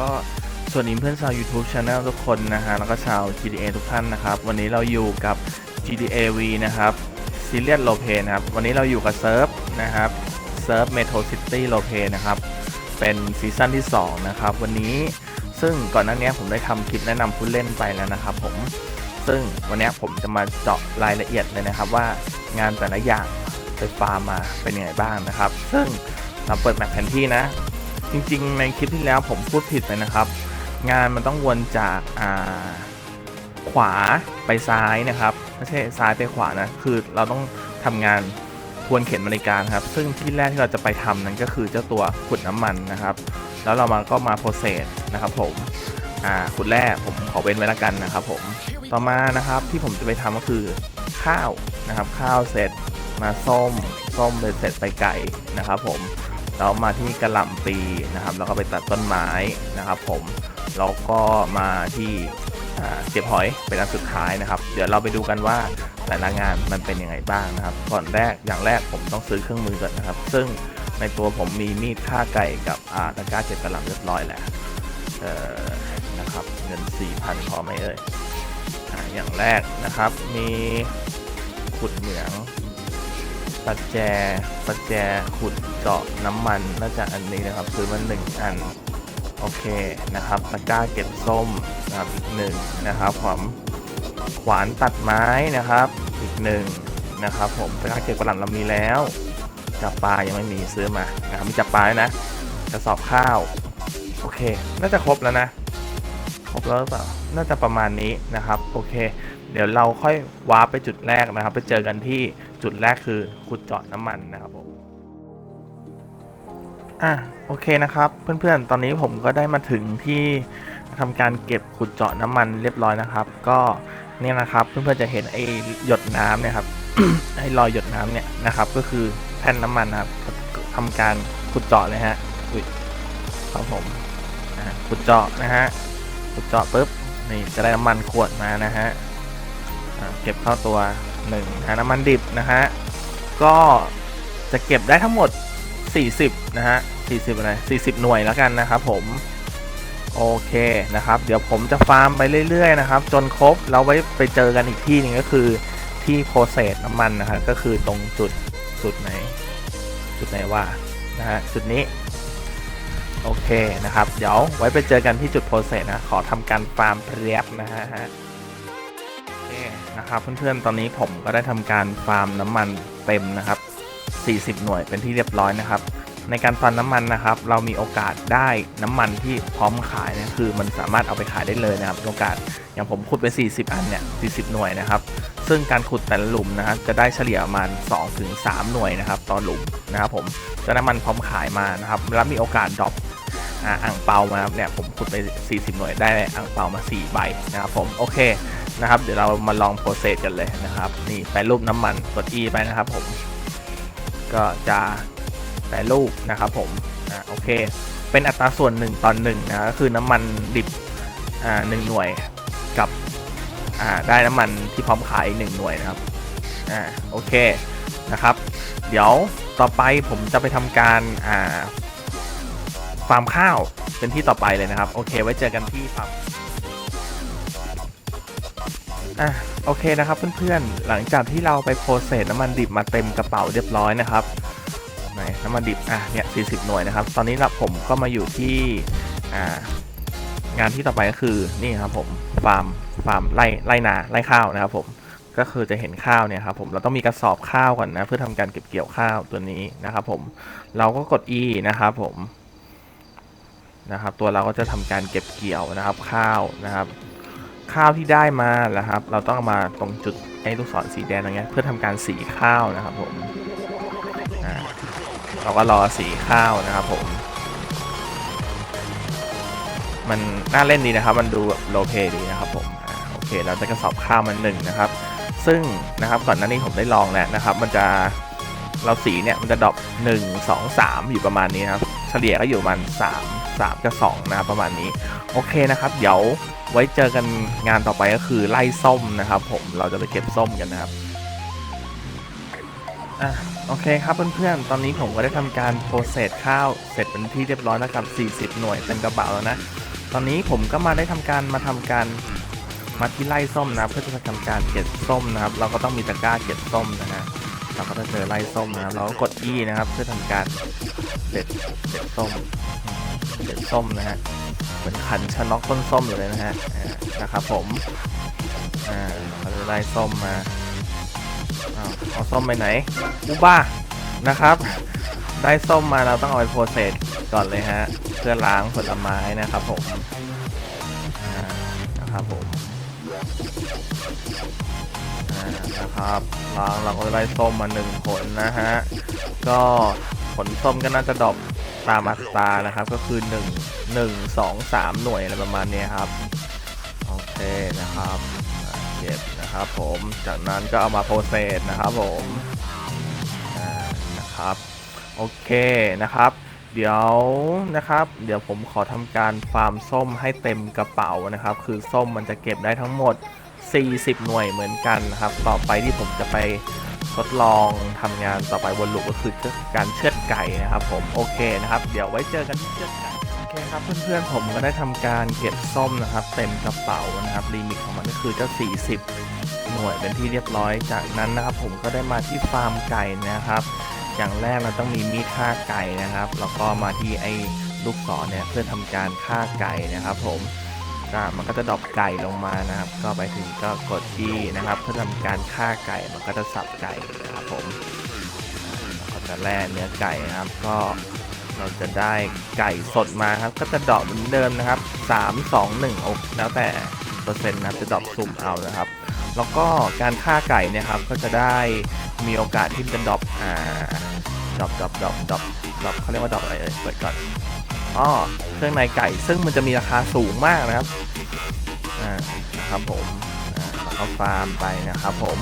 ก็สวัสดีเพื่อนชาว YouTube Channel ทุกคนนะฮะแล้วก็ชาว GTA ทุกท่านนะครับ วันนี้เราอยู่กับ GTA V นะครับ Serious l o p e นะครับ วันนี้เราอยู่กับเซิร์ฟนะครับเซิร์ฟ Metro City l o p e นะครับ เป็นซีซั่นที่ 2 นะครับ วันนี้ซึ่งก่อนหน้านี้ผมได้ทำคลิปแนะนำผู้เล่นไปแล้วนะครับผมซึ่งวันนี้ผมจะมาเจาะรายละเอียดเลยนะครับ ว่างานแต่ละอย่างไปฟาร์มมาเป็นยังไงบ้างนะครับ ซึ่งเราเปิดแมปแผนที่นะ จริงๆ ในคลิปที่แล้วผมพูดผิดไปนะครับ งานมันต้องวนจากอ่าขวาไปซ้ายนะครับไม่ใช่ซ้ายไปขวานะคือเราต้องทำงานทวนเข็มนาฬิกานะครับ ซึ่งที่แรกที่เราจะไปทำนั้นก็คือเจ้าตัวขุดน้ำมันนะครับ แล้วเรามาก็มาโปรเซสนะครับผมอ่าขุดแร่ผมขอเว้นไว้ละกันนะครับ ผมต่อมานะครับที่ผมจะไปทำก็คือข้าวนะครับ ข้าวเสร็จมาส้มส้มเสร็จไปไก่นะครับ ผม แล้วมาที่กระหล่ำปีนะครับ แล้วก็ไปตัดต้นไม้นะครับ ผมแล้วก็มาที่เก็บหอยเป็นอันสุดท้ายนะครับ เดี๋ยวเราไปดูกันว่าแต่ละงานมันเป็นยังไงบ้างนะครับ ก่อนแรกอย่างแรกผมต้องซื้อเครื่องมือก่อนนะครับ ซึ่งในตัวผมมีมีดฆ่าไก่กับอาตะกร้าเก็บกระหล่ำเรียบร้อยแล้วนะครับเงิน 4,000 พอไหมเอ่ยออย่างแรกนะครับมีขุดเหมือง ปัจแจปัจแจขุดเจาะน้ำมันน่าจะอันนี้นะครับซื้อมาหนึ่งอัน โอเคนะครับตะกร้าเก็บส้มนะครับอีกหนึ่งนะครับผมขวานตัดไม้นะครับอีกหนึ่งนะครับ ผมตะกร้าเก็บกระหล่ำเรามีแล้วจับปลายังไม่มีซื้อมานะครับมีจับปลายนะกระสอบข้าวโอเค น่าจะครบแล้วนะครบแล้วหรือเปล่าน่าจะประมาณนี้นะครับ โอเค เดี๋ยวเราค่อยวาร์ปไปจุดแรกนะครับ ไปเจอกันที่ จุดแรกคือขุดเจาะน้ำมันนะครับผมอะโอเคนะครับ เพื่อนๆ ตอนนี้ผมก็ได้มาถึงที่ทำการเก็บขุดเจาะน้ำมันเรียบร้อยนะครับ ก็เนี่ยนะครับเพื่อนๆจะเห็นไอ้หยดน้ำเนี่ยครับไอ้รอยหยดน้ำเนี่ยนะครับ ก็คือแผ่นน้ำมันนะครับทำการขุดเจาะเลยฮะอุ้ยครับผมขุดเจาะนะฮะขุดเจาะปุ๊บนี่จะได้น้ำมันขวดมานะฮะเก็บเข้าตัว หนึ่งนะน้ำมันดิบนะฮะก็จะเก็บได้ทั้งหมด 40 นะฮะ 40 อะไร 40 หน่วยแล้วกันนะครับผม โอเคนะครับ เดี๋ยวผมจะฟาร์มไปเรื่อยๆนะครับ จนครบแล้วไว้ไปเจอกันอีกที่หนึงก็คือที่โปรเซสน้ำมันนะครับก็คือตรงจุดจุดไหน จุดไหนว่านะฮะจุดนี้ โอเคนะครับ เดี๋ยวไว้ไปเจอกันที่จุดโปรเซสนะ ขอทำการฟาร์มเรียบนะฮะ นะครับเพื่อนๆ ตอนนี้ผมก็ได้ทำการฟาร์มน้ำมันเต็มนะครับ 40 หน่วยเป็นที่เรียบร้อยนะครับ ในการฟาร์มน้ำมันนะครับ เรามีโอกาสได้น้ำมันที่พร้อมขายนะคือมันสามารถเอาไปขายได้เลยนะครับโอกาสอย่างผมขุดไป 40 อันเนี่ย 40 หน่วยนะครับ ซึ่งการขุดแต่ละหลุมนะครับจะได้เฉลี่ยประมาณ 2-3 หน่วยนะครับต่อหลุมนะครับผมจะน้ำมันพร้อมขายมานะครับแล้วมีโอกาสดรอปอ่างเปามาเนี่ยผมขุดไป 40 หน่วยได้อ่างเปามา 4 ใบนะครับผมโอเค นะครับ เดี๋ยวเรามาลองโปรเซสกันเลยนะครับ นี่แปรรูปน้ำมันกด E ไปนะครับผม ก็จะแปรรูปนะครับผมอ่าโอเค เป็นอัตราส่วน1ตอน1นะก็คือน้ำมันดิบอ่าหนึ่งหน่วยกับอ่าได้น้ำมันที่พร้อมขายอีกหนึ่งหน่วยนะครับอ่าโอเคนะครับ เดี๋ยวต่อไปผมจะไปทำการอ่าฟาร์มข้าวเป็นที่ต่อไปเลยนะครับ โอเค ไว้เจอกันที่ฟาร์ม อะโอเคนะครับเพื่อนๆ หลังจากที่เราไปโปรเซสน้ำมันดิบมาเต็มกระเป๋าเรียบร้อยนะครับไหนน้ำมันดิบอะเนี่ย40 หน่วยนะครับ ตอนนี้เราผมก็มาอยู่ที่อ่างานที่ต่อไปก็คือนี่ครับผมฟาร์มฟาร์มไร่ไร่นาไร่ข้าวนะครับผมก็คือจะเห็นข้าวเนี่ยครับผมเราต้องมีกระสอบข้าวก่อนนะเพื่อทำการเก็บเกี่ยวข้าวตัวนี้นะครับผมเราก็กด E นะครับผมนะครับ ตัวเราก็จะทำการเก็บเกี่ยวนะครับข้าวนะครับ ข้าวที่ได้มาแล้วครับ เราต้องมาตรงจุดไอ้ลูกศรสีแดงตรงนี้เพื่อทำการสีข้าวนะครับผมอ่าเราก็รอสีข้าวนะครับผม มันน่าเล่นดีนะครับ มันดูแบบโลเพดีนะครับผมอโอเคเราจะกระสอบข้าวมันหนึ่งนะครับ ซึ่งนะครับก่อนหน้านี้ผมได้ลองแล้วนะครับ มันจะเราสีเนี่ยมันจะดรอปหนึ่งสองสามอยู่ประมาณนี้ครับ เฉลี่ยก็อยู่ประมาณสามสามกับสองนะครับประมาณนี้ โอเคนะครับ เดี๋ยว ไว้เจอกันงานต่อไปก็คือไล่ส้มนะครับ ผมเราจะไปเก็บส้มกันนะครับอะโอเคครับเพื่อนๆ ตอนนี้ผมก็ได้ทำการโปรเซสข้าวเสร็จเป็นที่เรียบร้อยแล้วกับ 40 หน่วยเต็มกระเป๋าแล้วนะ ตอนนี้ผมก็มาได้ทำการมาทำการมาที่ไร่ส้มนะเพื่อจะทำการเก็บส้มนะครับ เราก็ต้องมีตะกร้าเก็บส้มนะฮะ เราก็จะเจอไร่ส้มนะครับ เราก็กด E นะครับเพื่อทำการเด็ดเด็ดส้มเด็ดส้มนะฮะเหมือนขันชะนอกต้นส้มเลยนะฮะอ่านะครับผมอ่าเราจะได้ส้มมาอ้าวเอาส้มไปไหนอุบ้านะครับได้ส้มมาเราต้องเอาไปโปรเซสก่อนเลยฮะเพื่อล้างผลไม้นะครับผมอ่านะครับผมอ่า นะครับล้างเราก็ได้ส้มมาหนึ่งผลนะฮะ ก็ผลส้มก็น่าจะดรอปตามอัตรานะครับ ก็คือ 1 1 2 3 หน่วยอะไรประมาณนี้ครับ โอเคนะครับเก็บนะครับผม จากนั้นก็เอามาโปรเซสนะครับผมนะครับ โอเคนะครับ เดี๋ยวนะครับ เดี๋ยวผมขอทำการฟาร์มส้มให้เต็มกระเป๋านะครับ คือส้มมันจะเก็บได้ทั้งหมด 40 หน่วยเหมือนกันนะครับ ต่อไปที่ผมจะไปทดลองทำงานต่อไปบนลูกก็คือการเชือดไก่นะครับ ผมโอเคนะครับ เดี๋ยวไว้เจอกันที่เชือดไก่โอเคครับเพื่อนๆผมก็ได้ทำการเก็บส้มนะครับ เต็มกระเป๋านะครับลิมิตของมันก็คือเจ้า40 หน่วยเป็นที่เรียบร้อยจากนั้นนะครับ ผมก็ได้มาที่ฟาร์มไก่นะครับ อย่างแรกเราต้องมีมีดฆ่าไก่นะครับแล้วก็มาที่ไอ้ลูกศรเนี่ยเพื่อทำการฆ่าไก่นะครับ ผม ก็มันก็จะดรอปไก่ลงมานะครับ ก็ไปถึงก็กดที่นะครับเพื่อทำการฆ่าไก่มันก็จะสับไก่นะครับผมก็จะแล่เนื้อไก่นะครับ ก็เราจะได้ไก่สดมาครับ ก็จะดรอปเหมือนเดิมนะครับ 3 2 1อกแล้วแต่เปอร์เซ็นต์นะจะดรอปสุ่มเอานะครับ แล้วก็การฆ่าไก่เนี่ยครับก็จะได้มีโอกาสที่จะดรอปอ่าดรอปดรอปดรอปดรอปดรอปเขาเรียกว่าดรอปอะไรเอ่ยเปิดก่อน อ๋อเครื่องในไก่ ซึ่งมันจะมีราคาสูงมากนะครับอ่านะครับผมอ่าก็ฟาร์มไปนะครับผม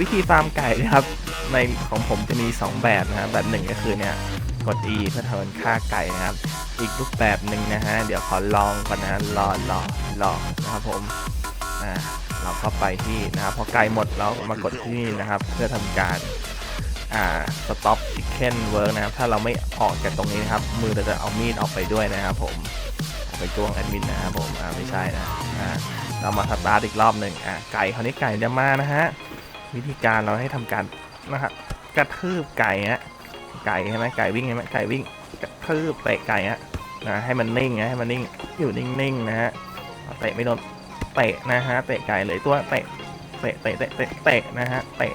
วิธีฟาร์มไก่นะครับในของผมจะมี 2 แบบนะครับแบบหนึ่งก็คือเนี่ยกด E เพื่อทำฆ่าไก่นะครับ อีกรูปแบบหนึ่งนะฮะเดี๋ยวขอลองก่อนนะรอรอรอนะครับผมเราก็ไปที่นะครับพอไกลหมดแล้วมากดที่นี่นะครับ เพื่อทำการ อ่า stop chicken work นะครับ ถ้าเราไม่ออกจากตรงนี้นะครับ มือเราจะเอามีดออกไปด้วยนะครับผมไปจ้วงแอดมินนะครับผมอ่าไม่ใช่นะอ่าเรามาสตาร์ทอีกรอบหนึ่งอ่าไก่คราวนี้ไก่จะมานะฮะวิธีการเราให้ทำการนะครับกระทืบไก่ฮะไก่ใช่ไหมไก่วิ่งใช่ไหมไก่วิ่งกระทืบเตะไก่ฮะนะให้มันนิ่งนะให้มันนิ่งอยู่นิ่งๆนะฮะเตะไม่โดนเตะนะฮะเตะไก่เลยตัวเตะเตะเตะเตะเตะนะฮะเตะ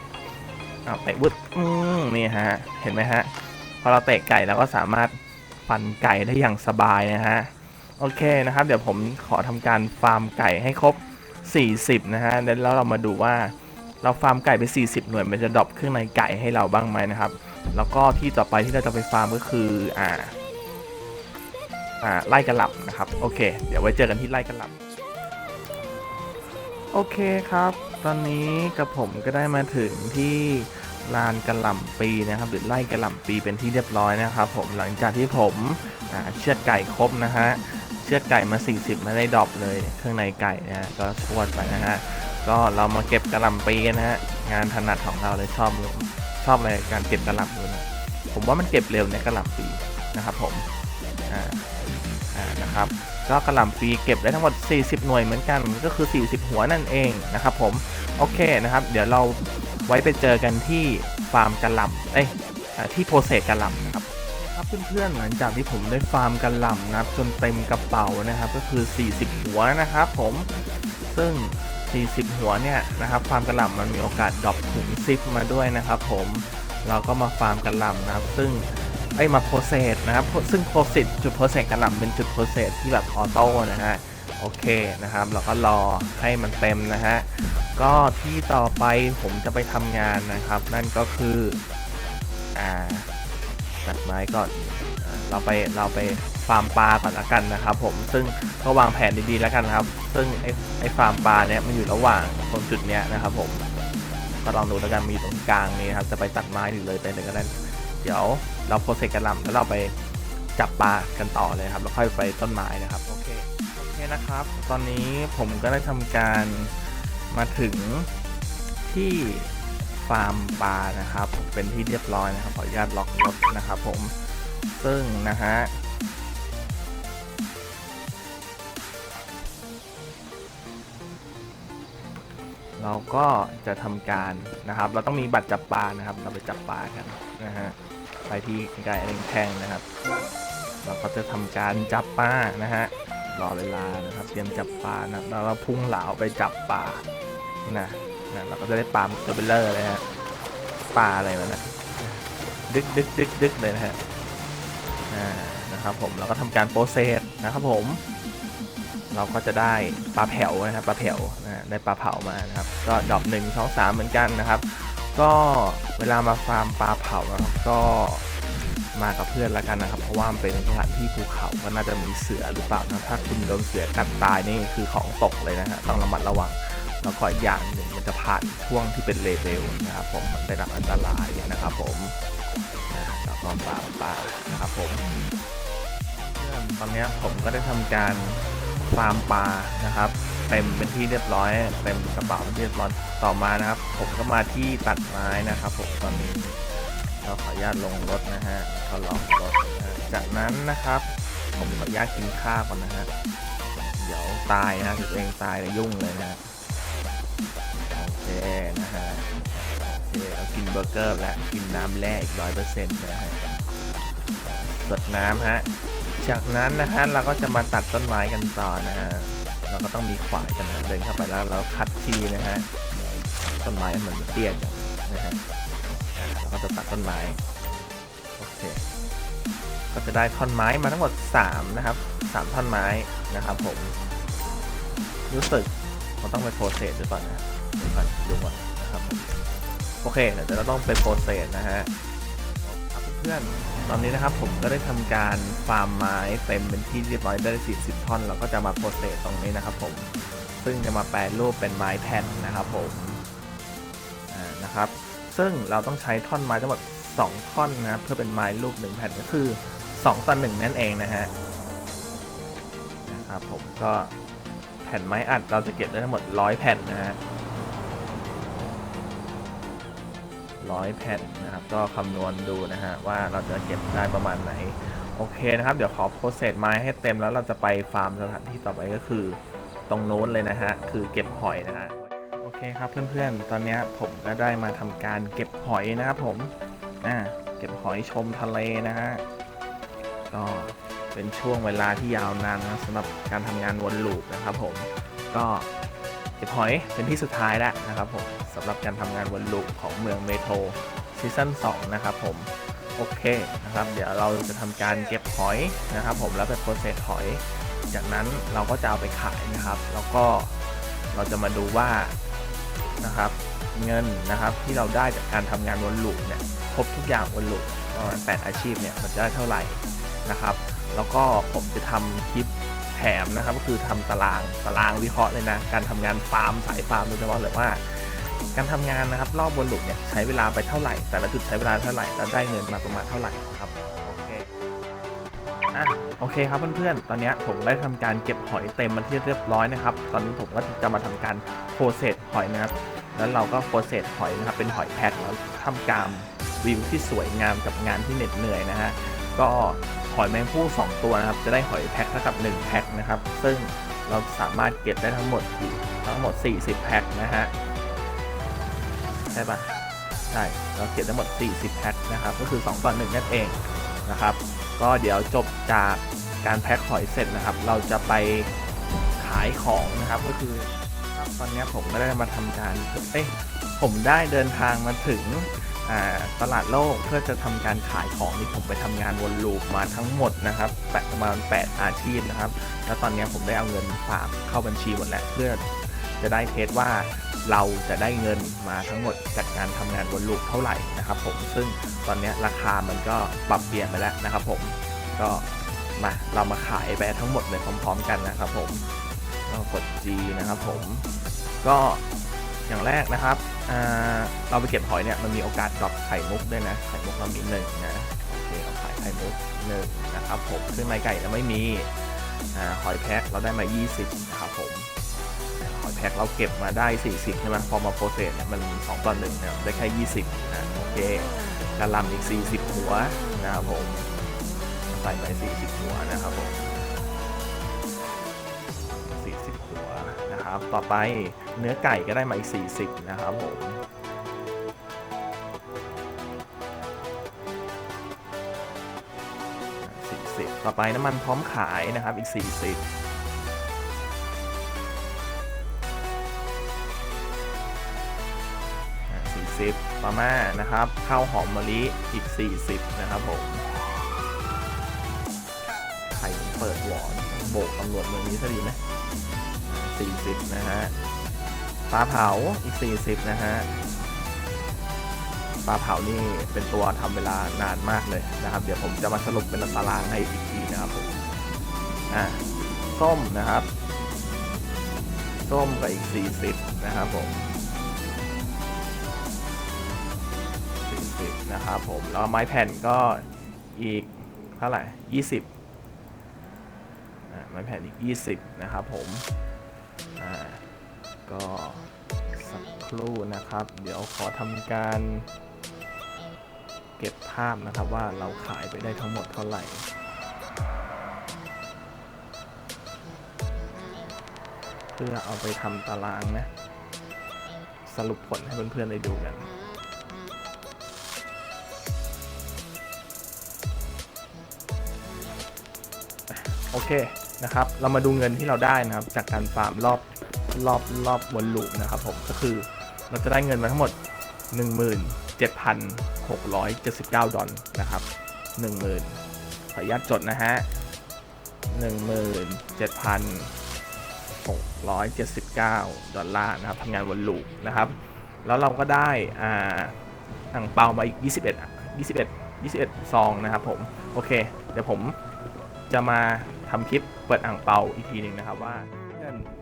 เอาเตะวุดอืมนี่ฮะ เห็นไหมฮะ พอเราเตะไก่เราก็สามารถปั่นไก่ได้อย่างสบายนะฮะ โอเคนะครับ เดี๋ยวผมขอทำการฟาร์มไก่ให้ครบ 40 นะฮะ แล้วเรามาดูว่าเราฟาร์มไก่ไป 40 หน่วย มันจะดรอปเครื่องในไก่ให้เราบ้างไหมนะครับ แล้วก็ที่ต่อไปที่เราจะไปฟาร์มก็คือ อ่า อ่า ไล่กระหล่ำนะครับ โอเค เดี๋ยวไว้เจอกันที่ไล่กระหล่ำ โอเคครับ ตอนนี้กับผมก็ได้มาถึงที่ลานกระหล่ำปีนะครับ หรือไล่กระหล่ำปีเป็นที่เรียบร้อยนะครับ ผมหลังจากที่ผมเชือดไก่ครบนะฮะเชือดไก่มา 40 ไม่ได้ดรอปเลยเครื่องในไก่นะฮะก็ชวดไปนะฮะก็เรามาเก็บกระหล่ำปีกันนะฮะงานถนัดของเราเลยชอบเลยชอบเลยการเก็บกระหล่ำเลยนะผมว่ามันเก็บเร็วในกระหล่ำปีนะครับ ผมอ่าอ่านะครับ ก็กระหล่ำปีเก็บได้ทั้งหมด 40 หน่วยเหมือนกันก็คือ 40 หัวนั่นเองนะครับผม โอเคนะครับ เดี๋ยวเราไว้ไปเจอกันที่ฟาร์มกระหล่ำเอ้ยที่โปรเซสกระหล่ำนะครับครับเพื่อนๆหลังจากที่ผมได้ฟาร์มกระหล่ำนะครับจนเต็มกระเป๋านะครับก็คือ 40 หัวนะครับผมซึ่ง 40 หัวเนี่ยนะครับฟาร์มกระหล่ำมันมีโอกาสดรอปถุงซิปมาด้วยนะครับผมเราก็มาฟาร์มกระหล่ำนะครับ ซึ่ง ไอ้มาโปรเซสนะครับ ซึ่งโปรเซสจุดโปรเซสกระหล่ำเป็นจุดโปรเซสที่แบบออโต้นะฮะ โอเคนะครับ เราก็รอให้มันเต็มนะฮะ ก็ที่ต่อไปผมจะไปทำงานนะครับ นั่นก็คือ อ่า ตัดไม้ก่อน เราไป เราไปฟาร์มปลาก่อนละกันนะครับผม ซึ่งก็วางแผนดีๆแล้วกันครับ ซึ่งไอ้ไอ้ฟาร์มปลาเนี่ยมันอยู่ระหว่างตรงจุดเนี้ยนะครับผม ก็ลองดูแล้วกันมีตรงกลางนี้ครับ จะไปตัดไม้หรือเลยไปเลยก็ได้ เดี๋ยวเราโปรเซสกระหล่ำแล้วเราไปจับปลากันต่อเลยครับ แล้วค่อยไปต้นไม้นะครับ โอเค โอเคนะครับ ตอนนี้ผมก็ได้ทำการมาถึงที่ฟาร์มปลานะครับ เป็นที่เรียบร้อยนะครับ ขออนุญาตล็อกรถนะครับ ผม ซึ่งนะฮะเราก็จะทำการนะครับ เราต้องมีบัตรจับปลานะครับ เราไปจับปลากันนะฮะ ไปที่กลๆแท่งนะครับ เราก็จะทำการจับปลานะฮะรอเวลานะครับ เตรียมจับปลานะแล้วเราพุ่งเหลาไปจับปลานะนะเราก็จะได้ปลาตัวเบลเลอร์เลยฮะปลาอะไรมันนะดึกดึกดึกดึกเลยนะฮะอ่านะครับผมเราก็ทำการโปรเซสนะครับผม เราก็จะได้ปลาแผ่วนะครับปลาแผ่วนะฮะได้ปลาเผามานะครับ ก็ดอกหนึ่งสองสามเหมือนกันนะครับ ก็เวลามาฟาร์มปลาเผานะครับก็มากับเพื่อนแล้วกันนะครับ เพราะว่ามันเป็นสถานที่ภูเขาก็น่าจะมีเสือหรือเปล่านะถ้าคุณโดนเสือกัดตายนี่คือของตกเลยนะฮะต้องระมัดระวังแล้วก็อีกอย่างหนึ่งมันจะผ่านช่วงที่เป็นเลเวลนะครับผมมันได้รับอันตรายนะครับผมนะแล้วก็ปลาปลานะครับผมตอนนี้ผมก็ได้ทำการ ฟาร์มปลานะครับเต็มเป็นที่เรียบร้อยเต็มกระเป๋าเป็นที่เรียบร้อยต่อมานะครับ ผมก็มาที่ตัดไม้นะครับผมตอนนี้เราขออนุญาตลงรถนะฮะก็ล็อกรถจากนั้นนะครับ ผมขออนุญาตกินข้าวก่อนนะฮะเดี๋ยวตายนะตัวเองตายจะยุ่งเลยนะโอเคนะฮะโอเคเรากินเบอร์เกอร์แล้วกินน้ำแร่อีกร้อยเปอร์เซ็นต์นะฮะสดน้ำฮะ จากนั้นนะฮะเราก็จะมาตัดต้นไม้กันต่อนะฮะเราก็ต้องมีขวานกันนะเดินเข้าไปแล้วเราคัดทีนะฮะต้นไม้มันเหมือนเตี้ยจังนะฮะเราก็จะตัดต้นไม้โอเคก็จะได้ท่อนไม้มาทั้งหมด 3 นะครับ 3 ท่อนไม้นะครับผม รู้สึกเราต้องไปโปรเซสด้วยก่อนนะเดี๋ยวก่อนดูก่อนนะครับผมโอเคเดี๋ยวเราต้องไปโปรเซสนะฮะ เพื่อนตอนนี้นะครับผมก็ได้ทำการฟาร์มไม้เต็มเป็นที่เรียบร้อยได้ 40 ท่อนเราก็จะมาโปรเซสตรงนี้นะครับผม ซึ่งจะมาแปลรูปเป็นไม้แผ่นนะครับผมนะครับ ซึ่งเราต้องใช้ท่อนไม้ทั้งหมด 2 ท่อนนะเพื่อเป็นไม้รูป1แผ่นก็คือ2ต่อ1นั่นเองนะฮะนะครับผมก็แผ่นไม้อัดเราจะเก็บได้ทั้งหมด 100 แผ่นนะฮะ ร้อยแผ่นนะครับ ก็คำนวณดูนะฮะว่าเราจะเก็บได้ประมาณไหน โอเคนะครับ เดี๋ยวขอโปรเซสไม้ให้เต็มแล้วเราจะไปฟาร์มสถานที่ต่อไปก็คือตรงโน้นเลยนะฮะ คือเก็บหอยนะฮะ โอเคครับเพื่อนๆ ตอนนี้ผมก็ได้มาทำการเก็บหอยนะครับผม อ่า เก็บหอยชมทะเลนะฮะ ก็เป็นช่วงเวลาที่ยาวนานนะสำหรับการทำงานวนลูปนะครับผม ก็ ก็บหอยเป็นที่สุดท้ายแล้วนะครับผมสำหรับการทำงานวนลูปของเมืองเมโทรซีซั่น2นะครับผมโอเคนะครับ เดี๋ยวเราจะทำการเก็บหอยนะครับ ผมแล้วไปโปรเซสหอย จากนั้นเราก็จะเอาไปขายนะครับ แล้วก็เราจะมาดูว่านะครับเงินนะครับที่เราได้จากการทำงานวนลูปเนี่ยครบทุกอย่างวนลูปประมาณ8อาชีพเนี่ยมันจะได้เท่าไหร่นะครับ แล้วก็ผมจะทำคลิป มนะครับก็คือทำตารางตารางวิเคราะห์เลยนะ การทำงานฟาร์มสายฟาร์มโดยเฉพาะเลยว่า การทำงานนะครับรอบวนหลูปเนี่ยใช้เวลาไปเท่าไหร่ แต่ละจุดใช้เวลาเท่าไหร่แล้วได้เงินมาประมาณเท่าไหร่นะครับโอเคอะโอเคครับเพื่อนๆ ตอนนี้ผมได้ทำการเก็บหอยเต็มมาที่เรียบร้อยนะครับ ตอนนี้ผมก็จะมาทำการโปรเซสหอยนะครับ แล้วเราก็โปรเซสหอยนะครับ เป็นหอยแพ็คแล้วทำการวิวที่สวยงามกับงานที่เหน็ดเหนื่อยนะฮะ ก็ หอยแมงผู้2 ตัวนะครับ จะได้หอยแพ็คเท่ากับ 1 แพ็คนะครับ ซึ่งเราสามารถเก็บได้ทั้งหมดทั้งหมด 40 แพ็คนะฮะใช่ปะใช่เราเก็บทั้งหมด 40 แพ็คนะครับ ก็คือ 2 ต่อ 1 นั่นเองนะครับ ก็เดี๋ยวจบจากการแพ็คหอยเสร็จนะครับ เราจะไปขายของนะครับ ก็คือตอนนี้ผมก็ได้มาทำการเอ้ยผมได้เดินทางมาถึง ตลาดโลกเพื่อจะทำการขายของที่ผมไปทำงานวนลูปมาทั้งหมดนะครับแปดประมาณ8อาชีพนะครับ แล้วตอนนี้ผมได้เอาเงินฝากเข้าบัญชีหมดแล้วเพื่อจะได้เทสว่าเราจะได้เงินมาทั้งหมดจากการทำงานวนลูปเท่าไหร่นะครับ ผมซึ่งตอนนี้ราคามันก็ปรับเปลี่ยนไปแล้วนะครับ ผมก็มาเรามาขายไปทั้งหมดเลยพร้อม ๆ กันนะครับ ผมก็กด G นะครับ ผมก็อย่างแรกนะครับ เราไปเก็บหอยเนี่ยมันมีโอกาสดรอปไข่มุกด้วยนะไข่มุกเรามีหนึ่งนะโอเคเราขายไข่มุกหนึ่งนะครับผมซึ่งไม้ไก่เราไม่มีอหอยแพ็คเราได้มา 20นะครับผมหอยแพ็คเราเก็บมาได้ 40ใช่ไหมพอมาโปรเซสเนี่ยมัน2ต่อ1เนี่ยได้แค่ 20นะโอเคกระลำอีก 40 หัวนะครับผมใส่ไป 40 หัวนะครับผม ต่อไปเนื้อไก่ก็ได้มาอีก 40 นะครับผมต่อไปน้ำมันพร้อมขายนะครับอีก 40 40ต่อมานะครับ ข้าวหอมมะลิอีก 40 นะครับผม ใครเปิดหวอนโบกตำรวจเมืองนี้ซะดีไหม 40 นะฮะปลาเผาอีก 40 นะฮะปลาเผานี่เป็นตัวทำเวลานานมากเลยนะครับ เดี๋ยวผมจะมาสรุปเป็นตารางให้อีกทีนะครับผมอะส้มนะครับ ส้มก็อีก 40 นะครับผม40นะครับผมแล้วไม้แผ่นก็อีกเท่าไหร่ 20ไม้แผ่นอีก 20 นะครับผม อ่าก็สักครู่นะครับ เดี๋ยวขอทำการเก็บภาพนะครับว่าเราขายไปได้ทั้งหมดเท่าไหร่เพื่อเอาไปทำตารางนะ สรุปผลให้เพื่อนๆได้ดูกันโอเค นะครับ เรามาดูเงินที่เราได้นะครับ จากการฟาร์มรอบรอบรอบวนลูปนะครับผมก็คือเราจะได้เงินมาทั้งหมด 17,679 ดอลนะครับ 10,000ขออนุญาตจดนะฮะ 17,679 ดอลลาร์นะครับทำงานวนลูปนะครับ แล้วเราก็ได้อ่าอ่างเปามาอีก 21 21 21 ซองนะครับผม โอเค เดี๋ยวผมจะมา ทำคลิปเปิดอ่างเปาอีกทีหนึ่งนะครับว่า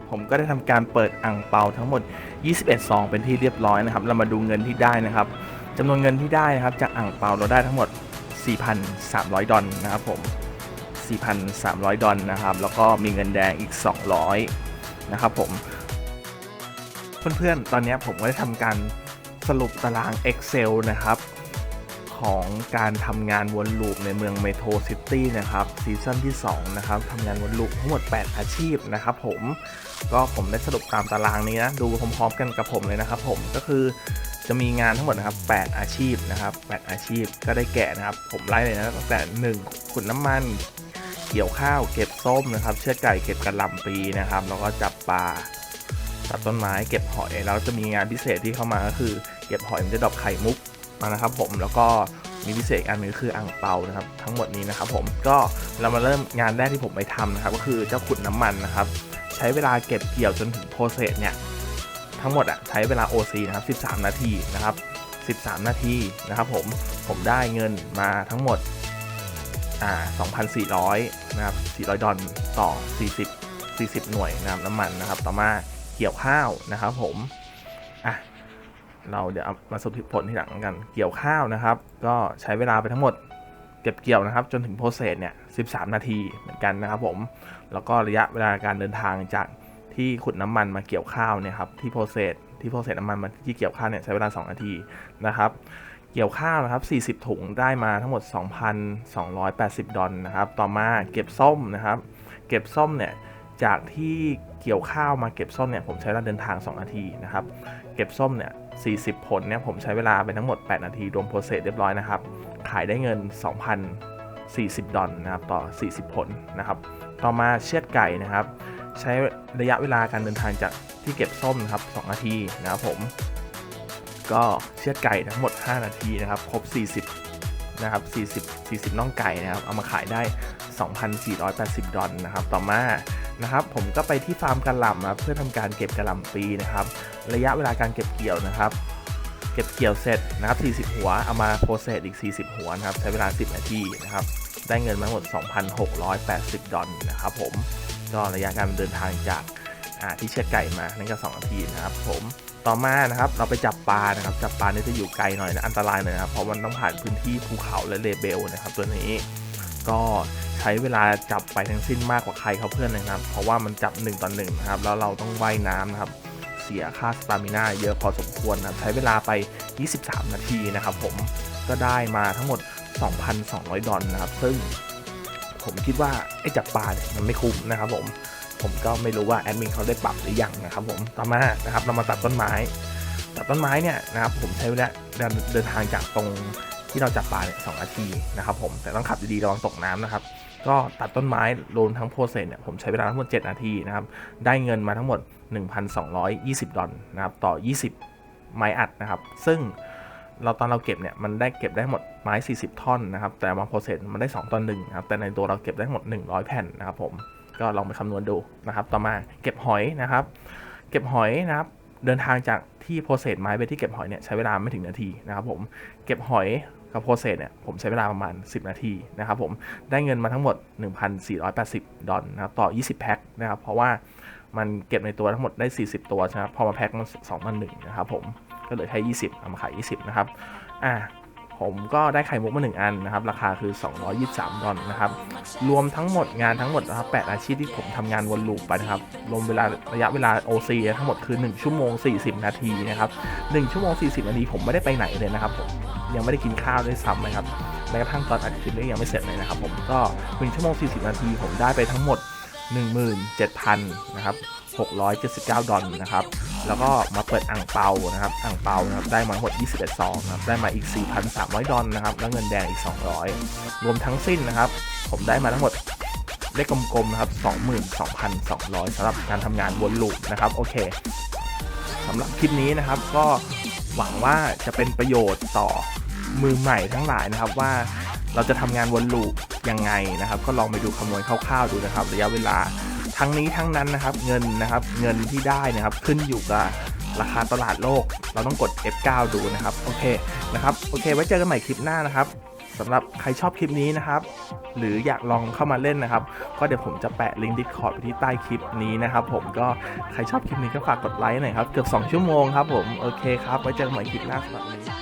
ผมก็ได้ทำการเปิดอ่างเปาทั้งหมด 21ซองเป็นที่เรียบร้อยนะครับ เรามาดูเงินที่ได้นะครับจำนวนเงินที่ได้นะครับ จากอ่างเปาเราได้ทั้งหมด 4,300 ดอลนะครับผม 4,300 ดอลนะครับ แล้วก็มีเงินแดงอีก 200 นะครับผม เพื่อนๆ ตอนนี้ผมก็ได้ทำการสรุปตาราง Excel นะครับ ของการทำงานวนลูปในเมืองเมโทรซิตี้นะครับซีซั่นที่2นะครับทำงานวนลูปทั้งหมด 8 อาชีพนะครับผมก็ผมได้สรุปตามตารางนี้นะดูพร้อมๆกันกับผมเลยนะครับผมก็คือจะมีงานทั้งหมดนะครับ 8 อาชีพนะครับ 8 อาชีพก็ได้แก่นะครับ ผมไล่เลยนะตั้งแต่ 1ขุดน้ำมัน เกี่ยวข้าว เก็บส้มนะครับ เชือดไก่ เก็บกระลำปีนะครับ แล้วก็จับปลา ตัดต้นไม้ เก็บหอย แล้วจะมีงานพิเศษที่เข้ามาก็คือ เก็บหอยมันจะดอกไข่มุก มานะครับผมแล้วก็มีพิเศษอีกอันหนึงคืออ่างเปานะครับ ทั้งหมดนี้นะครับผมก็เรามาเริ่มงานแรกที่ผมไปทำนะครับก็คือเจ้าขุดน้ำมันนะครับ ใช้เวลาเก็บเกี่ยวจนถึงโปรเซสเนี่ยทั้งหมดอะใช้เวลา OC นะครับ 13 นาทีนะครับ 13 นาทีนะครับผมผมได้เงินมาทั้งหมดอ่า2,400 นะครับ 400 ดอลต่อ 40 40 หน่วยนะครับน้ำมันนะครับ ต่อมาเกี่ยวข้าวนะครับผมอะ เราเดี๋ยวเอามาสรุปผลที่หลังกัน เกี่ยวข้าวนะครับ ก็ใช้เวลาไปทั้งหมดเก็บเกี่ยวนะครับ จนถึงโปรเซสเนี่ย 13 นาทีเหมือนกันนะครับผม แล้วก็ระยะเวลาการเดินทางจากที่ขุดน้ำมันมาเกี่ยวข้าวเนี่ยครับที่โปรเซสที่โปรเซสน้ำมันมาที่เกี่ยวข้าวเนี่ยใช้เวลา 2 นาทีนะครับ เกี่ยวข้าวนะครับ 40 ถุงได้มาทั้งหมด 2,280 ดอลนะครับ ต่อมาเก็บส้มนะครับ เก็บส้มเนี่ย จากที่เกี่ยวข้าวมาเก็บส้มเนี่ยผมใช้เวลาเดินทาง 2 นาทีนะครับ เก็บส้มเนี่ย40 ผลเนี่ยผมใช้เวลาไปทั้งหมด 8 นาที รวมโปรเซสเรียบร้อยนะครับ ขายได้เงิน 2,040 ดอลนะครับต่อ 40 ผลนะครับ ต่อมาเชือดไก่นะครับ ใช้ระยะเวลาการเดินทางจากที่เก็บส้มนะครับ2นาทีนะครับผม ก็เชือดไก่ทั้งหมด 5 นาทีนะครับ ครบ 40 นะครับ 40 40 น่องไก่นะครับ เอามาขายได้ 2,480 ดอลนะครับ ต่อมา นะครับผมก็ไปที่ฟาร์มกระหล่ำนะครับเพื่อทำการเก็บกระหล่ำปีนะครับ ระยะเวลาการเก็บเกี่ยวนะครับ เก็บเกี่ยวเสร็จนะครับ 40 หัวเอามาโปรเซสอีก 40 หัวนะครับใช้เวลา 10 นาทีนะครับ ได้เงินมาหมด 2,680 ดอลนะครับผมก็ระยะการเดินทางจากาที่เชือดไก่มานั่นก็ 2 นาทีนะครับ ผมต่อมานะครับเราไปจับปลานะครับจับปลาเนี่ยจะอยู่ไกลหน่อยนะอันตรายหน่อยนะครับเพราะมันต้องผ่านพื้นที่ภูเขาและเลเบลนะครับตัวนี้ ก็ใช้เวลาจับไปทั้งสิ้นมากกว่าใครเขาเพื่อนนะครับ เพราะว่ามันจับ1ต่อ1นะครับ แล้วเราต้องว่ายน้ำนะครับ เสียค่าสตามิน่าเยอะพอสมควรนะครับใช้เวลาไป 23 นาทีนะครับ ผมก็ได้มาทั้งหมด 2,200 ดอลนะครับ ซึ่งผมคิดว่าไอ้จับปลาเนี่ยมันไม่คุ้มนะครับ ผม ผมก็ไม่รู้ว่าแอดมินเขาได้ปรับหรือยังนะครับ ผม ต่อมานะครับ เรามาตัดต้นไม้ ตัดต้นไม้เนี่ยนะครับ ผมใช้เวลาเดินทางจากตรง ที่เราจับปลาเนี่ยสองนาทีนะครับผมแต่ต้องขับดีๆระวังตกน้ำนะครับก็ตัดต้นไม้รวมทั้งโปรเซสเนี่ยผมใช้เวลาทั้งหมด 7 นาทีนะครับได้เงินมาทั้งหมด 1,220 ดอลนะครับต่อ 20 ไม้อัดนะครับ ซึ่งเราตอนเราเก็บเนี่ยมันได้เก็บได้หมดไม้ 40 ท่อนนะครับแต่บางโปรเซสมันได้ 2ต่อนหนึ่งนะครับแต่ในตัวเราเก็บได้หมด 100 แผ่นนะครับผมก็ลองไปคำนวณดูนะครับ ต่อมาเก็บหอยนะครับ เก็บหอยนะครับเดินทางจากที่โปรเซสไม้ไปที่เก็บหอยเนี่ยใช้เวลาไม่ถึงนาทีนะครับผมเก็บหอย กับโปรเซสเนี่ยผมใช้เวลาประมาณ 10 นาทีนะครับผมได้เงินมาทั้งหมด 1,480 ดอลนะครับต่อ 20 แพ็คนะครับเพราะว่ามันเก็บในตัวทั้งหมดได้ 40 ตัวใช่ไหมพอมาแพ็คมัน2มันหนึ่งนะครับผมก็เหลือแค่ 20 เอามาขาย 20 นะครับ อ่า ผมก็ได้ไข่มุกมา 1 อันนะครับ ราคาคือ 223 ดอลนะครับ รวมทั้งหมดงานทั้งหมดนะครับ 8 อาชีพที่ผมทำงานวนลูปไปนะครับ รวมเวลาระยะเวลา OC ทั้งหมดคือ 1 ชั่วโมง 40 นาทีนะครับ 1 ชั่วโมง 40 นาทีผมไม่ได้ไปไหนเลยนะครับผมยังไม่ได้กินข้าวด้วยซ้ำนะครับ แม้กระทั่งตอนอัดคลิปนี้ยังไม่เสร็จเลยนะครับ ผมก็ 1 ชั่วโมง 40 นาทีผมได้ไปทั้งหมด 17,000นะครับ679 ดอลนะครับ แล้วก็มาเปิดอ่างเปานะครับอ่างเปานะครับได้มาหมด21ซองนะครับได้มาอีก 4,300 ดอลนะครับแล้วเงินแดงอีก 200 รวมทั้งสิ้นนะครับ ผมได้มาทั้งหมดเลขกลมๆนะครับ 22,200สำหรับการทำงานวนลูปนะครับโอเคสำหรับคลิปนี้นะครับก็หวังว่าจะเป็นประโยชน์ต่อมือใหม่ทั้งหลายนะครับว่าเราจะทำงานวนลูปยังไงนะครับ ก็ลองไปดูคำนวณคร่าวๆดูนะครับ ระยะเวลา ทั้งนี้ทั้งนั้นนะครับเงินนะครับเงินที่ได้นะครับขึ้นอยู่กับราคาตลาดโลก เราต้องกด F9 ดูนะครับโอเคนะครับโอเค ไว้เจอกันใหม่คลิปหน้านะครับสำหรับใครชอบคลิปนี้นะครับ หรืออยากลองเข้ามาเล่นนะครับ ก็เดี๋ยวผมจะแปะลิงก์ Discord ไปที่ใต้คลิปนี้นะครับ ผมก็ใครชอบคลิปนี้ก็ฝากกดไลค์หน่อยครับ เกือบ 2 ชั่วโมงครับผม โอเคครับ ไว้เจอกันใหม่คลิปหน้าสำหรับนี้